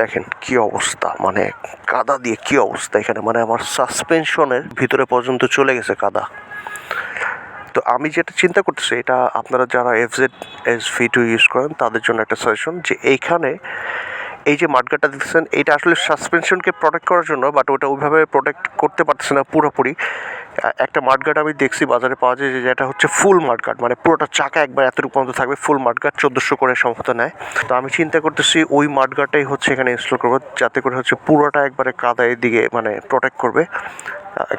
দেখেন কি অবস্থা মানে কাদা দিয়ে কি অবস্থা এখানে মানে আমার সাসপেনশনের ভিতরে পর্যন্ত চলে গেছে কাদা। তো আমি যেটা চিন্তা করতেছি, এটা আপনারা যারা F Z S V two use করেন, তাদের জন্য একটা সাজেশন যে এইখানে এই যে মাঠগাটা দেখছেন এটা আসলে সাসপেনশনকে প্রোটেক্ট করার জন্য বাট ওটা ওইভাবে প্রোটেক্ট করতে পারতেছে না পুরোপুরি। একটা মাঠগাট আমি দেখছি, বাজারে পাওয়া যায় যে যেটা হচ্ছে ফুল মাঠগাট মানে পুরোটা চাকা একবার এতটুকু পর্যন্ত থাকবে, ফুল মাঠগাট চোদ্দোশো করে সম্ভবত নেয়। তো আমি চিন্তা করতেছি ওই মাঠগাটাই হচ্ছে এখানে ইনস্টল করব, যাতে করে হচ্ছে পুরোটা একবারে কাদা দিকে মানে প্রোটেক্ট করবে।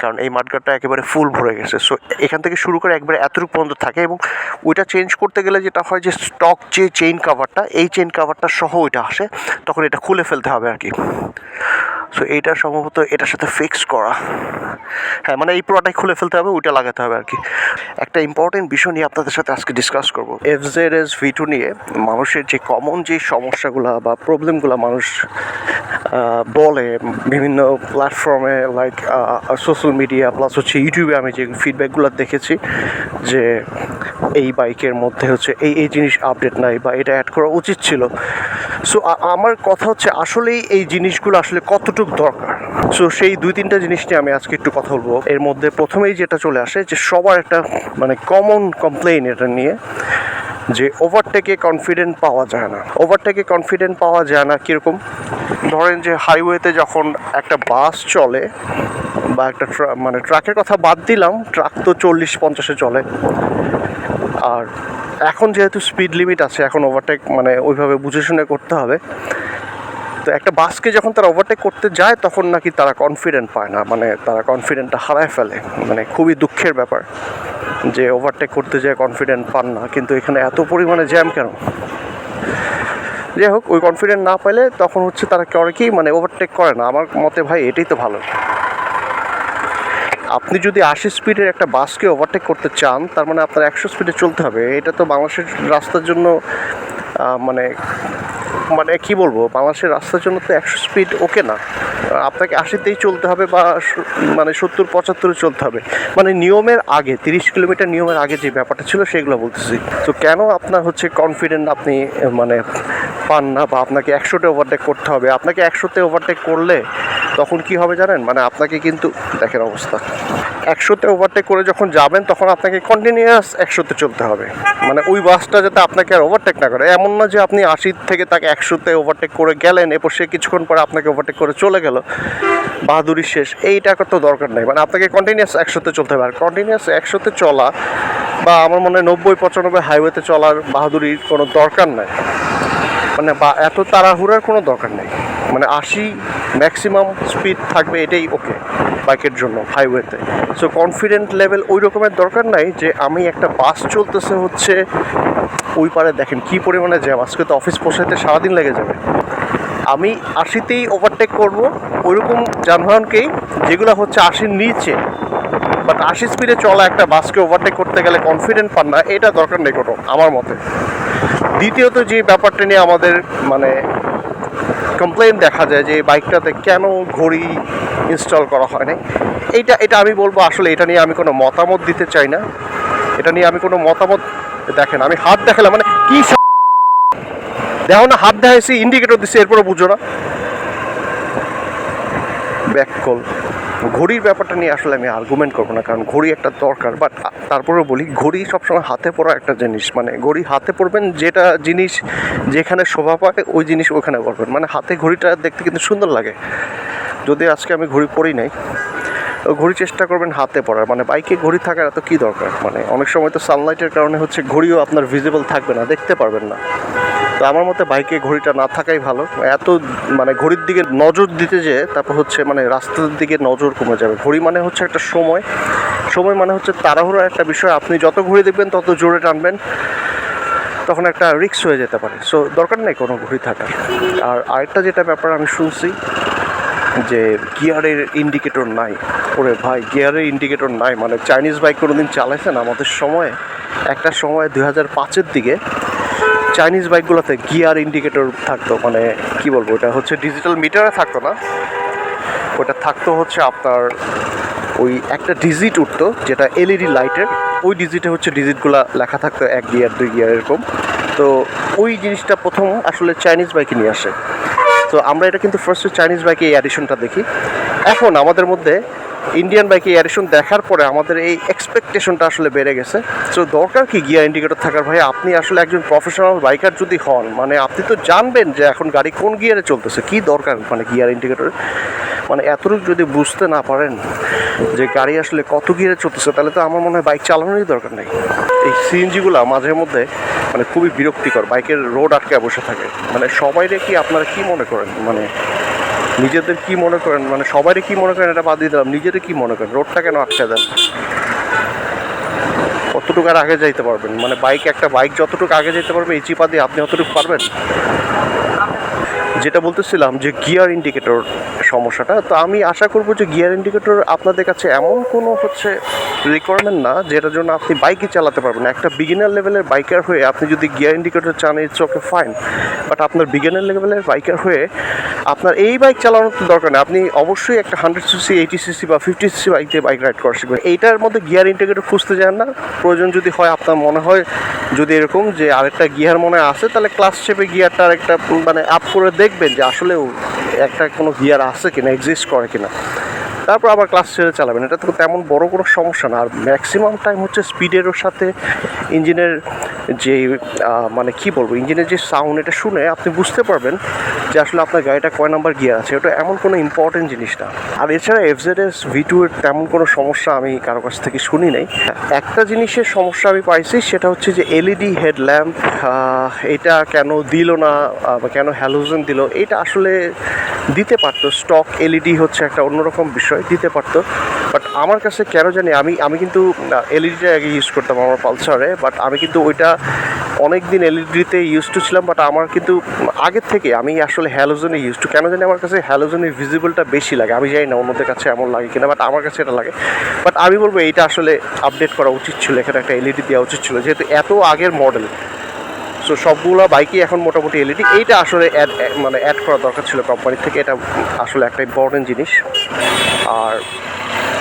কারণ এই মাঠগাটটা একেবারে ফুল ভরে গেছে। সো এখান থেকে শুরু করে একবারে এতটুকু পর্যন্ত থাকে এবং ওইটা চেঞ্জ করতে গেলে যেটা হয় যে স্টক যে চেইন কাভারটা এই চেইন কাভারটা সহ ওইটা আসে, তখন এটা খুলে ফেলতে হবে আর কি। সো এইটা সম্ভবত এটার সাথে ফিক্স করা। হ্যাঁ মানে এই পুরোটাই খুলে ফেলতে হবে, ওইটা লাগাতে হবে আর কি একটা ইম্পর্টেন্ট বিষয় নিয়ে আপনাদের সাথে আজকে ডিসকাস করব। F Z S V two নিয়ে মানুষের যে কমন যে সমস্যাগুলো বা প্রবলেমগুলো মানুষ বলে বিভিন্ন প্ল্যাটফর্মে লাইক সোশ্যাল মিডিয়া প্লাস হচ্ছে ইউটিউবে আমি যে ফিডব্যাকগুলো দেখেছি, যে এই বাইকের মধ্যে হচ্ছে এই এই জিনিস আপডেট নাই বা এটা অ্যাড করা উচিত ছিল। সো আমার কথা হচ্ছে আসলেই এই জিনিসগুলো আসলে কতটুকু দরকার? সো সেই দুই তিনটা জিনিস নিয়ে আমি আজকে একটু কথা বলব। এর মধ্যে প্রথমেই যেটা চলে আসে যে সবার একটা মানে কমন কমপ্লেইন এটা নিয়ে যে ওভারটেকে কনফিডেন্ট পাওয়া যায় না। ওভারটেকে কনফিডেন্ট পাওয়া যায় না কীরকম? ধরেন যে হাইওয়েতে যখন একটা বাস চলে বা একটা মানে ট্রাকের কথা বাদ দিলাম ট্রাক তো চল্লিশ পঞ্চাশে চলে। আর এখন যেহেতু স্পিড লিমিট আছে, এখন ওভারটেক মানে ওইভাবে বুঝে শুনে করতে হবে। তো একটা বাসকে যখন তারা ওভারটেক করতে যায়, তখন নাকি তারা কনফিডেন্ট পায় না মানে তারা কনফিডেন্টটা হারায় ফেলে। মানে খুবই দুঃখের ব্যাপার যে ওভারটেক করতে যায় কনফিডেন্ট পান না, কিন্তু এখানে এত পরিমাণে জ্যাম কেন? যাই হোক, ওই কনফিডেন্ট না পেলে তখন হচ্ছে তারা করে কি মানে ওভারটেক করে না। আমার মতে ভাই, এটাই তো ভালো। আপনি যদি আশি স্পিডের একটা বাসকে ওভারটেক করতে চান, তার মানে আপনার একশো স্পিডে চলতে হবে। এটা তো বাংলাদেশের রাস্তার জন্য মানে মানে কি বলব, বাংলাদেশের রাস্তার জন্য তো একশো স্পিড ওকে না। আপনাকে আশিতেই চলতে হবে বা মানে সত্তর, পঁচাত্তরে চলতে হবে। মানে নিয়মের আগে, তিরিশ কিলোমিটার নিয়মের আগে যে ব্যাপারটা ছিল সেগুলো বলতেছি। তো কেন আপনার হচ্ছে কনফিডেন্ট আপনি মানে পান না বা আপনাকে একশোতে ওভারটেক করতে হবে? আপনাকে একশোতে ওভারটেক করলে তখন কি হবে জানেন? মানে আপনাকে কিন্তু, দেখেন অবস্থা। একশোতে ওভারটেক করে যখন যাবেন, তখন আপনাকে কন্টিনিউয়াস একশোতে চলতে হবে। মানে ওই বাসটা যাতে আপনাকে আর ওভারটেক না করে। এমন না যে আপনি আশির থেকে তাকে একশোতে ওভারটেক করে গেলেন, এরপর সে কিছুক্ষণ পরে আপনাকে ওভারটেক করে চলে গেল। বাহাদুরি শেষ। এইটা তো দরকার নেই। মানে আপনাকে কন্টিনিউস একশোতে চলতে হবে। আর কন্টিনিউয়াস একশোতে চলা বা আমার মনে হয় নব্বই, পঁচানব্বই হাইওয়েতে চলার বাহাদুরির কোনো দরকার নাই। মানে বা এত তাড়াহুড়ার কোনো দরকার নেই। মানে আশি ম্যাক্সিমাম স্পিড থাকবে এটাই ওকে বাইকের জন্য হাইওয়েতে সো কনফিডেন্ট লেভেল ওই রকমের দরকার নাই যে আমি একটা বাস চলতেছে হচ্ছে ওই পারে দেখেন কী পরিমাণে জ্যাম আজকে তো অফিস পৌঁছাতে সারাদিন লেগে যাবে। আমি আশিতেই ওভারটেক করব, ওইরকম যানবাহনকেই, যেগুলো হচ্ছে আশির নিচে। বাট আশি স্পিডে চলা একটা বাসকে ওভারটেক করতে গেলে কনফিডেন্ট পান না, এটা দরকার নেই কোনো, আমার মতে। দ্বিতীয়ত যে ব্যাপারটা নিয়ে আমাদের মানে কমপ্লেন দেখা যায় যে বাইকটাতে কেন ঘড়ি ইনস্টল করা হয় নাই এইটা, এটা আমি বলব আসলে এটা নিয়ে আমি কোনো মতামত দিতে চাই না। এটা নিয়ে আমি কোনো মতামত দেখেন আমি হাত দেখালাম মানে কি দেখো না, হাত দেখাইছি ইন্ডিকেটর দিচ্ছে এরপরে বুঝো না। ব্যাককল। ঘড়ির ব্যাপারটা নিয়ে আসলে আমি আর্গুমেন্ট করব না, কারণ ঘড়ি একটা দরকার বাট তারপরেও বলি, ঘড়ি সবসময় হাতে পড়া একটা জিনিস মানে ঘড়ি হাতে পড়বেন যেটা জিনিস যেখানে শোভা পায়, ওই জিনিস ওখানে পড়বেন মানে হাতে ঘড়িটা দেখতে কিন্তু সুন্দর লাগে। যদি আজকে আমি ঘড়ি পরি নাই, তো ঘড়ি চেষ্টা করবেন হাতে পড়ার মানে বাইকে ঘড়ি থাকার এত কী দরকার? মানে অনেক সময় তো সানলাইটের কারণে হচ্ছে ঘড়িও আপনার ভিজিবল থাকবে না, দেখতে পারবেন না। তো আমার মতে বাইকে ঘড়িটা না থাকাই ভালো। এত মানে ঘড়ির দিকে নজর দিতে যে তারপর হচ্ছে মানে রাস্তার দিকে নজর কমে যাবে। ঘড়ি মানে হচ্ছে একটা সময়। সময় মানে হচ্ছে তাড়াহুড়োর একটা বিষয়। আপনি যত ঘড়ি দেখবেন, তত জোরে টানবেন, তখন একটা রিস্ক হয়ে যেতে পারে। সো দরকার নেই কোনো ঘড়ি থাকার। আর আরেকটা যেটা ব্যাপার আমি শুনছি, যে গিয়ারের ইন্ডিকেটর নাই। ওরে ভাই, গিয়ারের ইন্ডিকেটর নাই। মানে চাইনিজ বাইক কোনোদিন চালাইছেন আমাদের সময়ে, একটা সময় দুই হাজার পাঁচের দিকে চাইনিজ বাইকগুলোতে গিয়ার ইন্ডিকেটর থাকতো মানে কি বলব এটা হচ্ছে ডিজিটাল মিটারে থাকতো না। ওটা থাকতো হচ্ছে আপনার ওই একটা ডিজিট উঠতো, যেটা এলইডি লাইটের ওই ডিজিটে হচ্ছে ডিজিটগুলো লেখা থাকতো, এক গিয়ার দুই গিয়ার এরকম। তো ওই জিনিসটা প্রথম আসলে চাইনিজ বাইকে নিয়ে আসে। তো আমরা এটা কিন্তু ফার্স্টে চাইনিজ বাইকে এই অ্যাডিশনটা দেখি। এখন আমাদের মধ্যে ইন্ডিয়ান বাইকে অ্যাডিশন দেখার পরে আমাদের এই এক্সপেকটেশনটা আসলে বেড়ে গেছে। তো দরকার কি গিয়ার ইন্ডিকেটর থাকার? ভাই, আপনি আসলে একজন প্রফেশনাল বাইকার যদি হন মানে আপনি তো জানবেন যে এখন গাড়ি কোন গিয়ারে চলতেছে, কি দরকার মানে গিয়ার ইন্ডিকেটর মানে এতটুকু যদি বুঝতে না পারেন যে গাড়ি আসলে কত গিয়ারে চলতেছে, তাহলে তো আমার মনে হয় বাইক চালানোরই দরকার নেই। এই সিএনজিগুলো মাঝে মধ্যে মানে খুবই বিরক্তিকর বাইকের রোড আটকে বসে থাকে। মানে সবাইরে কি আপনারা কি মনে করেন? মানে নিজেদের কি মনে করেন? মানে সবারই কি মনে করেন? এটা বাদ দিয়ে দিলাম। নিজেদের কি মনে করেন? রোডটা কেন আটকে দেন? কতটুকু আর আগে যাইতে পারবেন? মানে বাইক একটা বাইক যতটুকু আগে যেতে পারবে, এই চিপা দিয়ে আপনি অতটুকু পারবেন? যেটা বলতেছিলাম যে গিয়ার ইন্ডিকেটর সমস্যাটা, তো আমি আশা করব যে গিয়ার ইন্ডিকেটর আপনাদের কাছে এমন কোনো হচ্ছে রিকোয়ারমেন্ট না, যেটার জন্য আপনি বাইকই চালাতে পারবেন। একটা বিগিনার লেভেলের বাইকার হয়ে আপনি যদি গিয়ার ইন্ডিকেটর চান ইটস ওকে ফাইন বাট আপনার বিগিনার লেভেলের বাইকার হয়ে আপনার এই বাইক চালানোর তো দরকার নেই। আপনি অবশ্যই একটা হান্ড্রেড সিসি এইটি সিসি বা ফিফটি সিসি বাইক দিয়ে বাইক রাইড করা শিখবেন। এইটার মধ্যে গিয়ার ইন্ডিকেটর খুঁজতে যান না। প্রয়োজন যদি হয়, আপনার মনে হয় যদি এরকম যে আরেকটা গিয়ার মনে আছে, তাহলে ক্লাস শেপে গিয়ারটা আরেকটা মানে আপ করে দেখবেন যে আসলেও একটা কোনো গিয়ার আছে কিনা এক্সিস্ট করে কিনা। তারপর আবার ক্লাস ছেড়ে চালাবেন। এটা তো তেমন বড় কোনো সমস্যা না। আর ম্যাক্সিমাম টাইম হচ্ছে স্পিডেরও সাথে ইঞ্জিনের যে মানে কি বলব, ইঞ্জিনের যে সাউন্ড এটা শুনে আপনি বুঝতে পারবেন যে আসলে আপনার গাড়িটা কয় নাম্বার গিয়ার আছে। ওটা এমন কোনো ইম্পর্টেন্ট জিনিস না। আর এছাড়া এফজেড এস ভি টু এর তেমন কোনো সমস্যা আমি কারও কাছ থেকে শুনি নাই। একটা জিনিসের সমস্যা আমি পাইছি, সেটা হচ্ছে যে এলইডি হেডল্যাম্প এটা কেন দিল না বা কেন হ্যালোজেন দিল, এটা আসলে দিতে পারতো। স্টক এলইডি হচ্ছে একটা অন্যরকম বিষয়, দিতে পারতো। বাট আমার কাছে কেন জানি, আমি আমি কিন্তু এলইডিটা আগে ইউজ করতাম আমার পালসারে বাট আমি কিন্তু ওইটা অনেক দিন এলইডিতে ইউজ টু ছিলাম বাট আমার কিন্তু আগের থেকে আমি আসলে হ্যালোজনে ইউজ টু কেন জানি আমার কাছে হ্যালোজেনের ভিজিবলটা বেশি লাগে। আমি জানি না অন্যদের কাছে এমন লাগে কিনা বাট আমার কাছে এটা লাগে। বাট আমি বলব এইটা আসলে আপডেট করা উচিত ছিল, এখানে একটা এলইডি দেওয়া উচিত ছিল, যেহেতু এত আগের মডেল সো সবগুলো বাইকই এখন মোটামুটি এলইডি এইটা আসলে অ্যাড মানে অ্যাড করা দরকার ছিল কোম্পানি থেকে। এটা আসলে একটা ইম্পর্টেন্ট জিনিস। আর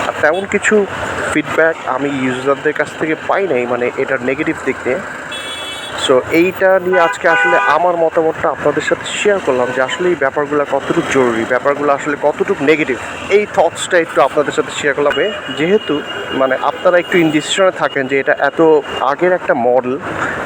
আর তেমন কিছু ফিডব্যাক আমি ইউজারদের কাছ থেকে পাই নাই মানে এটার নেগেটিভ দিক নিয়ে। সো এইটা নিয়ে আজকে আসলে আমার মতামতটা আপনাদের সাথে শেয়ার করলাম যে আসলে এই ব্যাপারগুলো কতটুকু জরুরি, ব্যাপারগুলো আসলে কতটুকু নেগেটিভ এই থটসটা একটু আপনাদের সাথে শেয়ার করলাম। যেহেতু মানে আপনারা একটু ইনডিসিশনে থাকেন যে এটা এত আগের একটা মডেল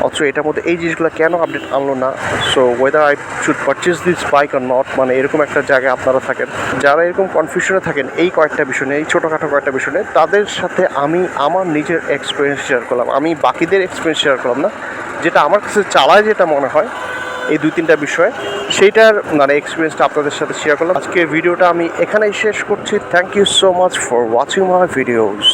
অথচ এটার মধ্যে এই জিনিসগুলো কেন আপডেট আনলো না? So whether I should purchase this bike or not মানে এরকম একটা জায়গায় আপনারা থাকেন। যারা এরকম কনফিউশনে থাকেন এই কয়েকটা বিষয় নিয়ে, এই ছোটোখাটো কয়েকটা বিষয় নিয়ে, তাদের সাথে আমি আমার নিজের এক্সপিরিয়েন্স শেয়ার করলাম। আমি বাকিদের এক্সপিরিয়েন্স শেয়ার করলাম না। যেটা আমার কাছে চালায় যেটা মনে হয়, এই দুই তিনটা বিষয়ে, সেইটার মানে এক্সপিরিয়েন্সটা আপনাদের সাথে শেয়ার করলাম। আজকের ভিডিওটা আমি এখানেই শেষ করছি। Thank you so much for watching my videos